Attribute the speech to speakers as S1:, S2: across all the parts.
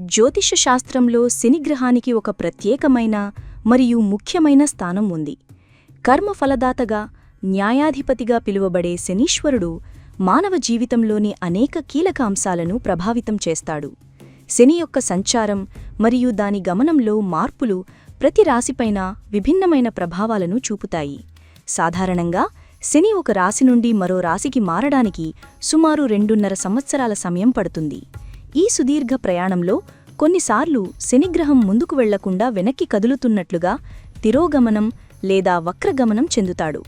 S1: జ్యోతిష శాస్త్రంలో శనిగ్రహానికి ఒక ప్రత్యేకమైన మరియు ముఖ్యమైన స్థానం ఉంది. కర్మఫలదాతగా న్యాయాధిపతిగా పిలువబడే శనీశ్వరుడు మానవ జీవితంలోని అనేక కీలక అంశాలను ప్రభావితం చేస్తాడు. శని యొక్క సంచారం మరియు దాని గమనంలో మార్పులు ప్రతి రాశిపైన విభిన్నమైన ప్రభావాలను చూపుతాయి. సాధారణంగా శని ఒక రాశి నుండి మరో రాశికి మారడానికి సుమారు రెండున్నర సంవత్సరాల సమయం పడుతుంది. ఈ సుదీర్ఘ ప్రయాణంలో కొన్నిసార్లు శనిగ్రహం ముందుకు వెళ్ళకుండా వెనక్కి కదులుతున్నట్లుగా తిరోగమనం లేదా వక్రగమనం చెందుతాడు.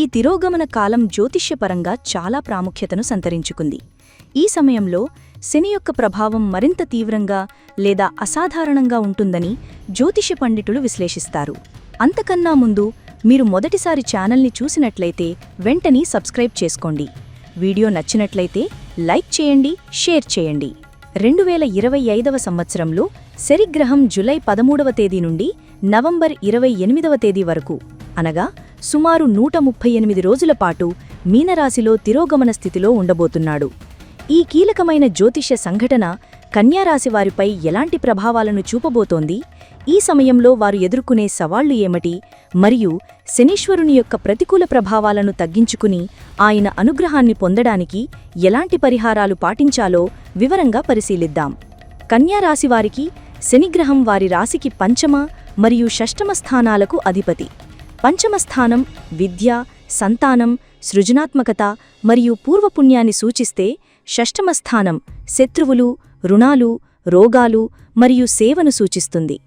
S1: ఈ తిరోగమన కాలం జ్యోతిష్యపరంగా చాలా ప్రాముఖ్యతను సంతరించుకుంది. ఈ సమయంలో శని యొక్క ప్రభావం మరింత తీవ్రంగా లేదా అసాధారణంగా ఉంటుందని జ్యోతిష పండితులు విశ్లేషిస్తారు. అంతకన్నా ముందు మీరు మొదటిసారి ఛానల్ని చూసినట్లయితే వెంటనే సబ్స్క్రైబ్ చేసుకోండి. వీడియో నచ్చినట్లయితే లైక్ చేయండి షేర్ చేయండి. రెండు వేల ఇరవై ఐదవ సంవత్సరంలో శనిగ్రహం జులై పదమూడవ తేదీ నుండి నవంబర్ ఇరవై ఎనిమిదవ తేదీ వరకు. అనగా సుమారు నూట ముప్పై ఎనిమిది రోజుల పాటు మీనరాశిలో తిరోగమన స్థితిలో ఉండబోతున్నాడు. ఈ కీలకమైన జ్యోతిష్య సంఘటన కన్యారాశి వారిపై ఎలాంటి ప్రభావాలను చూపబోతోంది? ఈ సమయంలో వారు ఎదుర్కొనే సవాళ్ళు ఏమిటి? మరియు శనీశ్వరుని యొక్క ప్రతికూల ప్రభావాలను తగ్గించుకుని ఆయన అనుగ్రహాన్ని పొందడానికి ఎలాంటి పరిహారాలు పాటించాలో వివరంగా పరిశీలిద్దాం. కన్యారాశివారికి శనిగ్రహం వారి రాశికి పంచమ మరియు షష్టమ స్థానాలకు అధిపతి. పంచమ స్థానం విద్య సంతానం సృజనాత్మకత మరియు పూర్వపుణ్యాన్ని సూచిస్తే షష్టమ స్థానం శత్రువులు రుణాలు రోగాలు మరియు సేవను సూచిస్తుంది.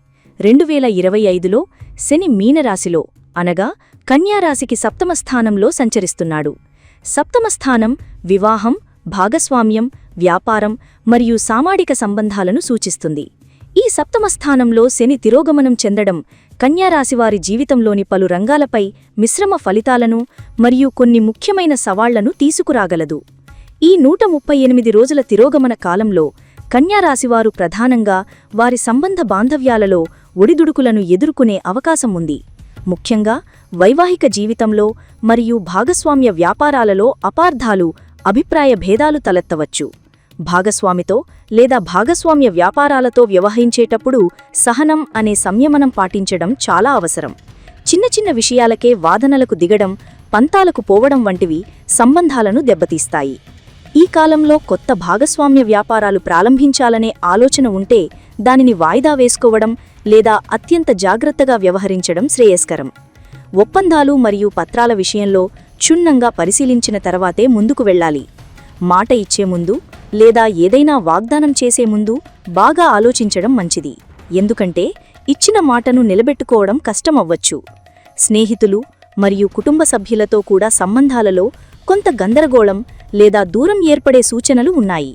S1: రెండు వేల ఇరవై ఐదులో శని మీనరాశిలో అనగా కన్యారాశికి సప్తమ స్థానంలో సంచరిస్తున్నాడు. సప్తమ స్థానం వివాహం భాగస్వామ్యం వ్యాపారం మరియు సామాజిక సంబంధాలను సూచిస్తుంది. ఈ సప్తమ స్థానంలో శని తిరోగమనం చెందడం కన్యారాశివారి జీవితంలోని పలు రంగాలపై మిశ్రమ ఫలితాలను మరియు కొన్ని ముఖ్యమైన సవాళ్ళను తీసుకురాగలదు. ఈ నూట ముప్పై ఎనిమిది రోజుల తిరోగమన కాలంలో కన్యారాశివారు ప్రధానంగా వారి సంబంధ బాంధవ్యాలలో ఒడిదుడుకులను ఎదుర్కొనే అవకాశం ఉంది. ముఖ్యంగా వైవాహిక జీవితంలో మరియు భాగస్వామ్య వ్యాపారాలలో అపార్థాలు అభిప్రాయ భేదాలు తలెత్తవచ్చు. భాగస్వామితో లేదా భాగస్వామ్య వ్యాపారాలతో వ్యవహరించేటప్పుడు సహనం అనే సంయమనం పాటించడం చాలా అవసరం. చిన్న చిన్న విషయాలకే వాదనలకు దిగడం పంతాలకు పోవడం వంటివి సంబంధాలను దెబ్బతీస్తాయి. ఈ కాలంలో కొత్త భాగస్వామ్య వ్యాపారాలు ప్రారంభించాలనే ఆలోచన ఉంటే దానిని వాయిదా వేసుకోవడం లేదా అత్యంత జాగ్రత్తగా వ్యవహరించడం శ్రేయస్కరం. ఒప్పందాలు మరియు పత్రాల విషయంలో క్షుణ్ణంగా పరిశీలించిన తర్వాతే ముందుకు వెళ్ళాలి. మాట ఇచ్చే ముందు లేదా ఏదైనా వాగ్దానం చేసే ముందు బాగా ఆలోచించడం మంచిది. ఎందుకంటే ఇచ్చిన మాటను నిలబెట్టుకోవడం కష్టమవ్వచ్చు. స్నేహితులు మరియు కుటుంబ సభ్యులతో కూడా సంబంధాలలో కొంత గందరగోళం లేదా దూరం ఏర్పడే సూచనలు ఉన్నాయి.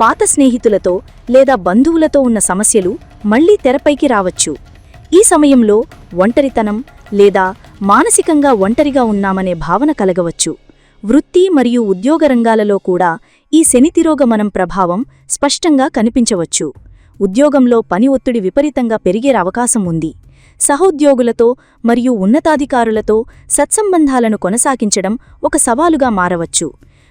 S1: పాత స్నేహితులతో లేదా బంధువులతో ఉన్న సమస్యలు మళ్ళీ తెరపైకి రావచ్చు. ఈ సమయంలో ఒంటరితనం లేదా మానసికంగా ఒంటరిగా ఉన్నామనే భావన కలగవచ్చు. వృత్తి మరియు ఉద్యోగ రంగాలలో కూడా ఈ శనితిరోగమనం ప్రభావం స్పష్టంగా కనిపించవచ్చు. ఉద్యోగంలో పని ఒత్తిడి విపరీతంగా పెరిగే అవకాశం ఉంది. సహోద్యోగులతో మరియు ఉన్నతాధికారులతో సత్సంబంధాలను కొనసాగించడం ఒక సవాలుగా మారవచ్చు.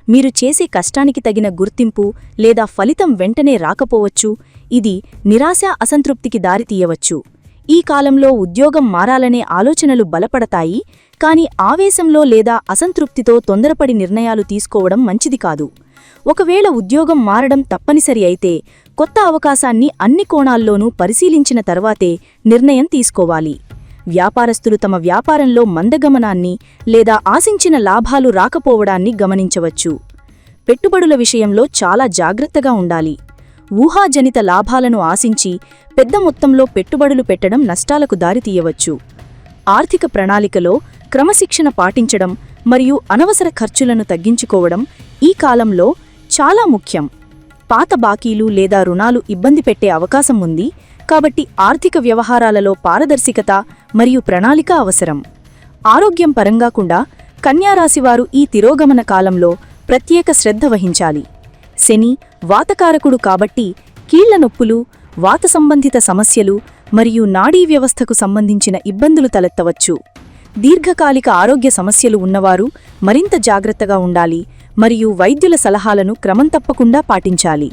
S1: మీరు చేసే కష్టానికి తగిన గుర్తింపు లేదా ఫలితం వెంటనే రాకపోవచ్చు ఇది నిరాశ అసంతృప్తికి దారితీయవచ్చు ఈ కాలంలో ఉద్యోగం మారాలనే ఆలోచనలు బలపడతాయి కాని ఆవేశంలో లేదా అసంతృప్తితో తొందరపడి నిర్ణయాలు తీసుకోవడం మంచిది కాదు. ఒకవేళ ఉద్యోగం మారడం తప్పనిసరి అయితే కొత్త అవకాశాన్ని అన్ని కోణాల్లోనూ పరిశీలించిన తర్వాతే నిర్ణయం తీసుకోవాలి. వ్యాపారస్తులు తమ వ్యాపారంలో మందగమనాన్ని లేదా ఆశించిన లాభాలు రాకపోవడాన్ని గమనించవచ్చు. పెట్టుబడుల విషయంలో చాలా జాగ్రత్తగా ఉండాలి. ఊహాజనిత లాభాలను ఆశించి పెద్ద మొత్తంలో పెట్టుబడులు పెట్టడం నష్టాలకు దారితీయవచ్చు ఆర్థిక ప్రణాళికలో క్రమశిక్షణ పాటించడం మరియు అనవసర ఖర్చులను తగ్గించుకోవడం ఈ కాలంలో చాలా ముఖ్యం. పాత బాకీలు లేదా రుణాలు ఇబ్బంది పెట్టే అవకాశం ఉంది కాబట్టి ఆర్థిక వ్యవహారాలలో పారదర్శికత మరియు ప్రణాళిక అవసరం. ఆరోగ్యం పరంగా కూడా కన్యారాశివారు ఈ తిరోగమన కాలంలో ప్రత్యేక శ్రద్ధ వహించాలి. శని వాతకారకుడు కాబట్టి కీళ్ళ నొప్పులు వాత సంబంధిత సమస్యలు మరియు నాడీ వ్యవస్థకు సంబంధించిన ఇబ్బందులు తలెత్తవచ్చు. దీర్ఘకాలిక ఆరోగ్య సమస్యలు ఉన్నవారు మరింత జాగ్రత్తగా ఉండాలి మరియు వైద్యుల సలహాలను క్రమం తప్పకుండా పాటించాలి.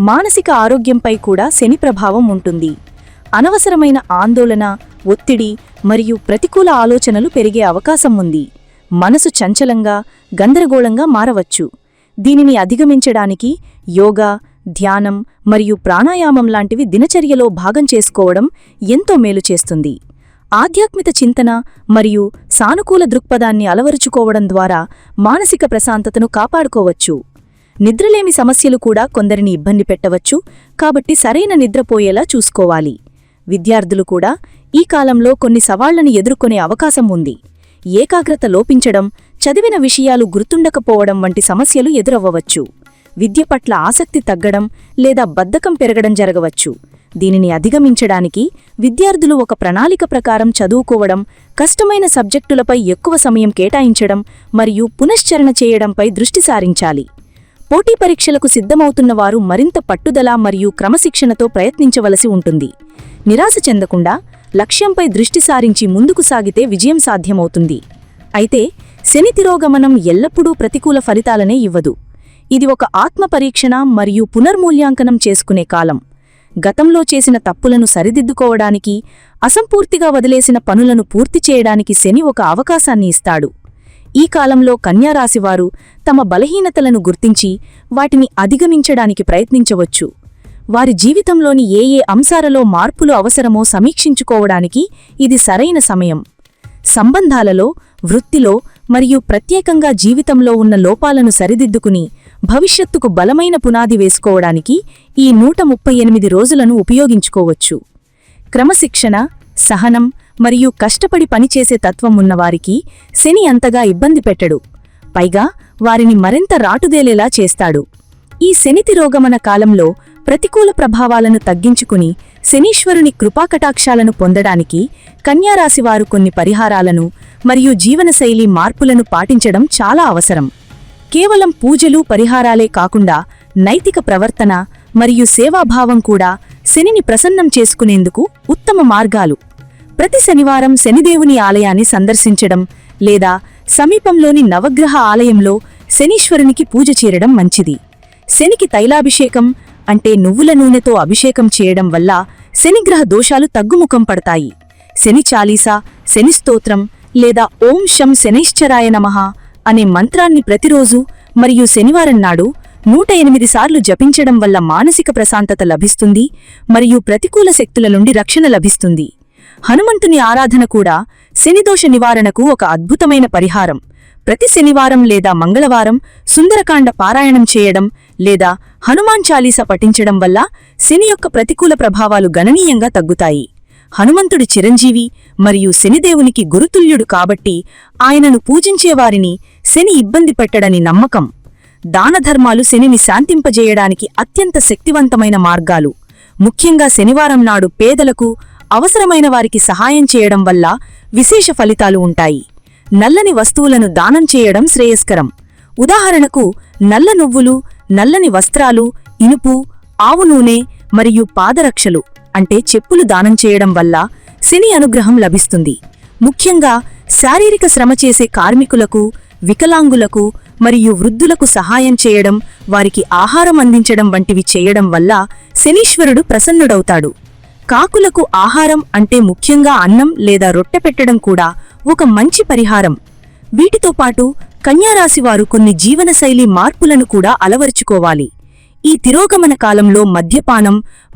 S1: మానసిక ఆరోగ్యంపై కూడా శని ప్రభావం ఉంటుంది. అనవసరమైన ఆందోళన ఒత్తిడి మరియు ప్రతికూల ఆలోచనలు పెరిగే అవకాశం ఉంది. మనసు చంచలంగా గందరగోళంగా మారవచ్చు. దీనిని అధిగమించడానికి యోగా ధ్యానం మరియు ప్రాణాయామం లాంటివి దినచర్యలో భాగం చేసుకోవడం ఎంతో మేలు చేస్తుంది. ఆధ్యాత్మిక చింతన మరియు సానుకూల దృక్పథాన్ని అలవరుచుకోవడం ద్వారా మానసిక ప్రశాంతతను కాపాడుకోవచ్చు. నిద్రలేమి సమస్యలు కూడా కొందరిని ఇబ్బంది పెట్టవచ్చు. కాబట్టి సరైన నిద్రపోయేలా చూసుకోవాలి. విద్యార్థులు కూడా ఈ కాలంలో కొన్ని సవాళ్ళను ఎదుర్కొనే అవకాశం ఉంది. ఏకాగ్రత లోపించడం చదివిన విషయాలు గుర్తుండకపోవడం వంటి సమస్యలు ఎదురవ్వవచ్చు. విద్య పట్ల ఆసక్తి తగ్గడం లేదా బద్ధకం పెరగడం జరగవచ్చు. దీనిని అధిగమించడానికి విద్యార్థులు ఒక ప్రణాళిక ప్రకారం చదువుకోవడం కష్టమైన సబ్జెక్టులపై ఎక్కువ సమయం కేటాయించడం మరియు పునశ్చరణ చేయడంపై దృష్టి సారించాలి. పోటీ పరీక్షలకు సిద్ధమవుతున్న వారు మరింత పట్టుదల మరియు క్రమశిక్షణతో ప్రయత్నించవలసి ఉంటుంది. నిరాశ చెందకుండా లక్ష్యంపై దృష్టి సారించి ముందుకు సాగితే విజయం సాధ్యమవుతుంది. అయితే శని తిరోగమనం ఎల్లప్పుడూ ప్రతికూల ఫలితాలనే ఇవ్వదు. ఇది ఒక ఆత్మపరీక్షణ మరియు పునర్మూల్యాంకనం చేసుకునే కాలం. గతంలో చేసిన తప్పులను సరిదిద్దుకోవడానికి అసంపూర్తిగా వదిలేసిన పనులను పూర్తి చేయడానికి శని ఒక అవకాశాన్ని ఇస్తాడు. ఈ కాలంలో కన్యారాశివారు తమ బలహీనతలను గుర్తించి వాటిని అధిగమించడానికి ప్రయత్నించవచ్చు. వారి జీవితంలోని ఏ ఏ అంశాలలో మార్పులు అవసరమో సమీక్షించుకోవడానికి ఇది సరైన సమయం. సంబంధాలలో వృత్తిలో మరియు ప్రత్యేకంగా జీవితంలో ఉన్న లోపాలను సరిదిద్దుకుని భవిష్యత్తుకు బలమైన పునాది వేసుకోవడానికి ఈ నూట ముప్పై ఎనిమిది రోజులను ఉపయోగించుకోవచ్చు. క్రమశిక్షణ సహనం మరియు కష్టపడి పనిచేసే తత్వం ఉన్నవారికి శని అంతగా ఇబ్బంది పెట్టడు. పైగా వారిని మరింత రాటుదేలేలా చేస్తాడు. ఈ శనితి రోగమన కాలంలో ప్రతికూల ప్రభావాలను తగ్గించుకుని శనీశ్వరుని కృపాకటాక్షాలను పొందడానికి కన్యారాశివారు కొన్ని పరిహారాలను మరియు జీవనశైలి మార్పులను పాటించడం చాలా అవసరం. కేవలం పూజలు పరిహారాలే కాకుండా నైతిక ప్రవర్తన మరియు సేవాభావం కూడా శనిని ప్రసన్నం చేసుకునేందుకు ఉత్తమ మార్గాలు. ప్రతి శనివారం శనిదేవుని ఆలయాన్ని సందర్శించడం లేదా సమీపంలోని నవగ్రహ ఆలయంలో శనీశ్వరునికి పూజ చేరడం మంచిది. శనికి తైలాభిషేకం అంటే నువ్వుల నూనెతో అభిషేకం చేయడం వల్ల శనిగ్రహ దోషాలు తగ్గుముఖం పడతాయి. శని చాలీసా శని స్తోత్రం లేదా ఓం శం శనైశ్చరాయ నమః అనే మంత్రాన్ని ప్రతిరోజు మరియు శనివారం నాడు నూట ఎనిమిది సార్లు జపించడం వల్ల మానసిక ప్రశాంతత లభిస్తుంది మరియు ప్రతికూల శక్తుల నుండి రక్షణ లభిస్తుంది. హనుమంతుని ఆరాధన కూడా శనిదోష నివారణకు ఒక అద్భుతమైన పరిహారం. ప్రతి శనివారం లేదా మంగళవారం సుందరకాండ పారాయణం చేయడం లేదా హనుమాన్ చాలీస పఠించడం వల్ల శని యొక్క ప్రతికూల ప్రభావాలు గణనీయంగా తగ్గుతాయి. హనుమంతుడు చిరంజీవి మరియు శనిదేవునికి గురుతుల్యుడు కాబట్టి ఆయనను పూజించేవారిని శని ఇబ్బంది పెట్టడని నమ్మకం. దానధర్మాలు శనిని శాంతింపజేయడానికి అత్యంత శక్తివంతమైన మార్గాలు. ముఖ్యంగా శనివారం నాడు పేదలకు అవసరమైన వారికి సహాయం చేయడం వల్ల విశేష ఫలితాలు ఉంటాయి. నల్లని వస్తువులను దానం చేయడం శ్రేయస్కరం. ఉదాహరణకు నల్ల నువ్వులు నల్లని వస్త్రాలు ఇనుపు ఆవు నూనె మరియు పాదరక్షలు. అంటే చెప్పులు దానం చేయడం వల్ల శని అనుగ్రహం లభిస్తుంది. ముఖ్యంగా శారీరక శ్రమ చేసే కార్మికులకు వికలాంగులకు మరియు వృద్ధులకు సహాయం చేయడం వారికి ఆహారం అందించడం వంటివి చేయడం వల్ల శనీశ్వరుడు ప్రసన్నుడవుతాడు. కాకులకు ఆహారం అంటే ముఖ్యంగా అన్నం లేదా రొట్టె పెట్టడం కూడా ఒక మంచి పరిహారం. వీటితో పాటు కన్యారాశివారు కొన్ని జీవనశైలి మార్పులను కూడా అలవరుచుకోవాలి. ఈ తిరోగమన కాలంలో మద్యపానం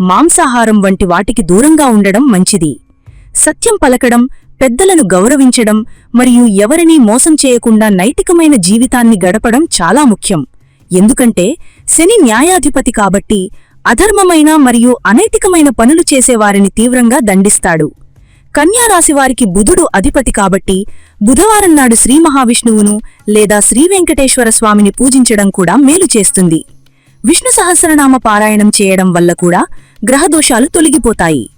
S1: మాంసాహారం వంటి వాటికి దూరంగా ఉండడం మంచిది. సత్యం పలకడం పెద్దలను గౌరవించడం మరియు ఎవరినీ మోసం చేయకుండా నైతికమైన జీవితాన్ని గడపడం చాలా ముఖ్యం. ఎందుకంటే శని న్యాయాధిపతి కాబట్టి అధర్మమైన మరియు అనైతికమైన పనులు చేసేవారిని తీవ్రంగా దండిస్తాడు. కన్యారాశివారికి బుధుడు అధిపతి కాబట్టి బుధవారం నాడు శ్రీ మహావిష్ణువును లేదా శ్రీ వెంకటేశ్వర స్వామిని పూజించడం కూడా మేలు చేస్తుంది. విష్ణు సహస్రనామ పారాయణం చేయడం వల్ల కూడా గ్రహదోషాలు తొలగిపోతాయి.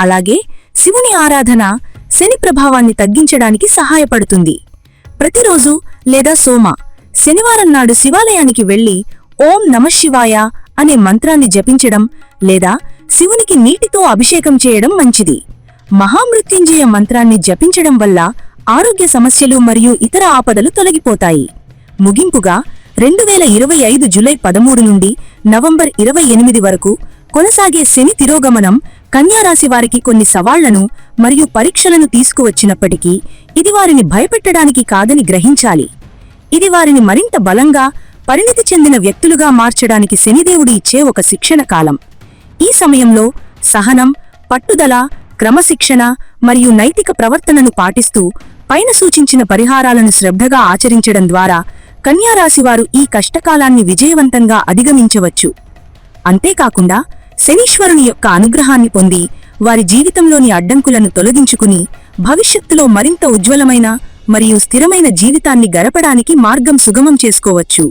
S1: అలాగే శివుని ఆరాధన శని ప్రభావాన్ని తగ్గించడానికి సహాయపడుతుంది. ప్రతిరోజు లేదా సోమ శనివారం నాడు శివాలయానికి వెళ్ళి ఓం నమశివాయ అనే మంత్రాన్ని జపించడం లేదా శివునికి నీటితో అభిషేకం చేయడం మంచిది. మహామృత్యుంజయ మంత్రాన్ని జపించడం వల్ల ఆరోగ్య సమస్యలు మరియు ఇతర ఆపదలు తొలగిపోతాయి. ముగింపుగా రెండు వేల ఇరవై ఐదు జులై పదమూడు నుండి నవంబర్ ఇరవై ఎనిమిది వరకు కొనసాగే శని తిరోగమనం కన్యారాశి వారికి కొన్ని సవాళ్ళను మరియు పరీక్షలను తీసుకువచ్చినప్పటికీ ఇది వారిని భయపెట్టడానికి కాదని గ్రహించాలి. ఇది వారిని మరింత బలంగా పరిణితి చెందిన వ్యక్తులుగా మార్చడానికి శనిదేవుడు ఇచ్చే ఒక శిక్షణ కాలం. ఈ సమయంలో సహనం పట్టుదల క్రమశిక్షణ మరియు నైతిక ప్రవర్తనను పాటిస్తూ పైన సూచించిన పరిహారాలను శ్రద్ధగా ఆచరించడం ద్వారా కన్యారాశివారు ఈ కష్టకాలాన్ని విజయవంతంగా అధిగమించవచ్చు. అంతేకాకుండా శనీశ్వరుని యొక్క అనుగ్రహాన్ని పొంది వారి జీవితంలోని అడ్డంకులను తొలగించుకుని భవిష్యత్తులో మరింత ఉజ్వలమైన మరియు స్థిరమైన జీవితాన్ని గడపడానికి మార్గం సుగమం చేసుకోవచ్చు.